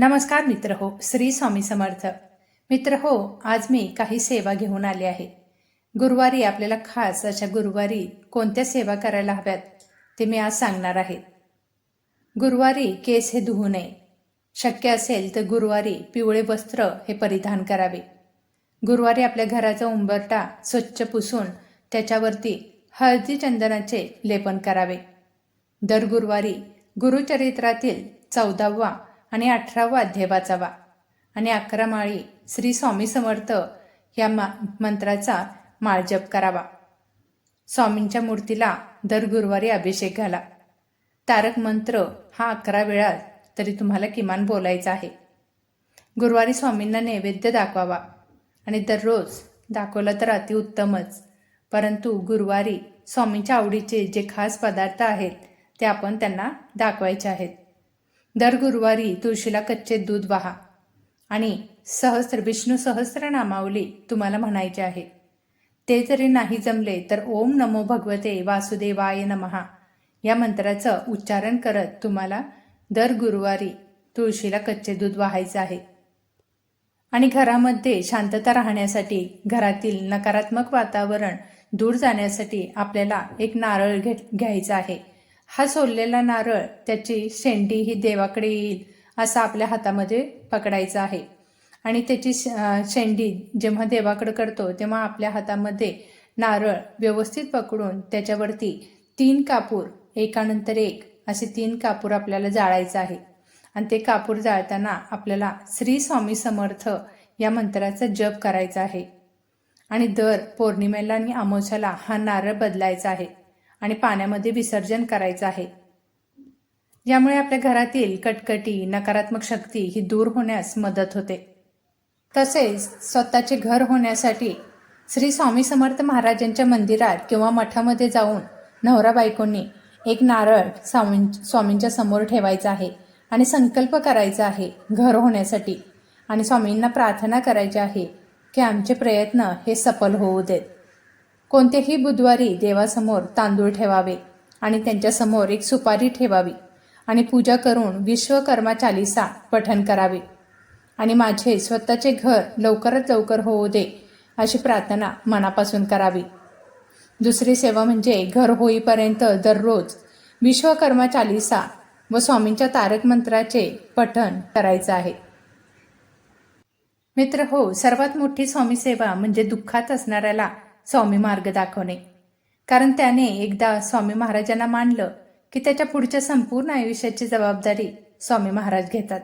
नमस्कार मित्र हो श्री स्वामी समर्थ. मित्र हो आज मी काही सेवा घेऊन आले आहे. गुरुवारी आपल्याला खास अशा गुरुवारी कोणत्या सेवा करायला हव्यात ते मी आज सांगणार आहे. गुरुवारी केस हे धुवू नये. शक्य असेल तर गुरुवारी पिवळे वस्त्र हे परिधान करावे. गुरुवारी आपल्या घराचा उंबरटा स्वच्छ पुसून त्याच्यावरती हळदी चंदनाचे लेपन करावे. दर गुरुवारी गुरुचरित्रातील चौदावा आणि अठरावा अध्याय वाचावा. आणि अकरा माळी श्री स्वामी समर्थ या मा मंत्राचा माळजप करावा. स्वामींच्या मूर्तीला दर गुरुवारी अभिषेक घाला. तारक मंत्र हा अकरा वेळा तरी तुम्हाला किमान बोलायचा आहे. गुरुवारी स्वामींना नैवेद्य दाखवावा. आणि दररोज दाखवला तर अतिउत्तमच परंतु गुरुवारी स्वामींच्या आवडीचे जे खास पदार्थ आहेत ते आपण त्यांना दाखवायचे आहेत. दर गुरुवारी तुळशीला कच्चे दूध वाहा. आणि सहस्र विष्णू सहस्र नामावली तुम्हाला म्हणायचे आहे. ते जरी नाही जमले तर ओम नमो भगवते वासुदेवाय नमहा या मंत्राचं उच्चारण करत तुम्हाला दर गुरुवारी तुळशीला कच्चे दूध वाहायचं आहे. आणि घरामध्ये शांतता राहण्यासाठी घरातील नकारात्मक वातावरण दूर जाण्यासाठी आपल्याला एक नारळ घे घ्यायचा आहे. हा सोललेला नारळ त्याची शेंडी ही देवाकडे येईल असं आपल्या हातामध्ये पकडायचं आहे. आणि त्याची श- शेंडी जेव्हा देवाकडे करतो तेव्हा आपल्या हातामध्ये नारळ व्यवस्थित पकडून त्याच्यावरती तीन कापूर एकानंतर एक असे तीन कापूर आपल्याला जाळायचं आहे. आणि ते कापूर जाळताना आपल्याला श्री स्वामी समर्थ या मंत्राचा जप करायचा आहे. आणि दर पौर्णिमेला आणि अमावस्याला हा नारळ बदलायचा आहे. आणि पाण्यामध्ये विसर्जन करायचं आहे. यामुळे आपल्या घरातील कटकटी नकारात्मक शक्ती ही दूर होण्यास मदत होते. तसेच स्वतःचे घर होण्यासाठी श्री स्वामी समर्थ महाराजांच्या मंदिरात किंवा मठामध्ये जाऊन नवरा बायकोंनी एक नारळ स्वामीं स्वामींच्या समोर ठेवायचा आहे आणि संकल्प करायचा आहे घर होण्यासाठी. आणि स्वामींना प्रार्थना करायची आहे की आमचे प्रयत्न हे सफल होऊ देत. कोणतेही बुधवारी देवासमोर तांदूळ ठेवावे आणि त्यांच्यासमोर एक सुपारी ठेवावी आणि पूजा करून विश्वकर्मा चालिसा पठण करावे. आणि माझे स्वतःचे घर लवकरात लवकर होऊ दे अशी प्रार्थना मनापासून करावी. दुसरी सेवा म्हणजे घर होईपर्यंत दररोज विश्वकर्मा चालिसा व स्वामींच्या तारक मंत्राचे पठण करायचं आहे. मित्र हो सर्वात मोठी स्वामी सेवा म्हणजे दुःखात असणाऱ्याला स्वामी मार्ग दाखवणे. कारण त्याने एकदा स्वामी महाराजांना मानलं की त्याच्या पुढच्या संपूर्ण आयुष्याची जबाबदारी स्वामी महाराज घेतात.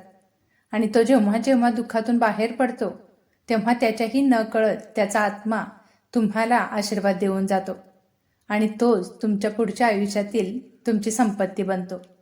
आणि तो जेव्हा जेव्हा दुःखातून बाहेर पडतो तेव्हा त्याच्याही न कळत त्याचा आत्मा तुम्हाला आशीर्वाद देऊन जातो. आणि तोच तुमच्या पुढच्या आयुष्यातील तुमची संपत्ती बनतो.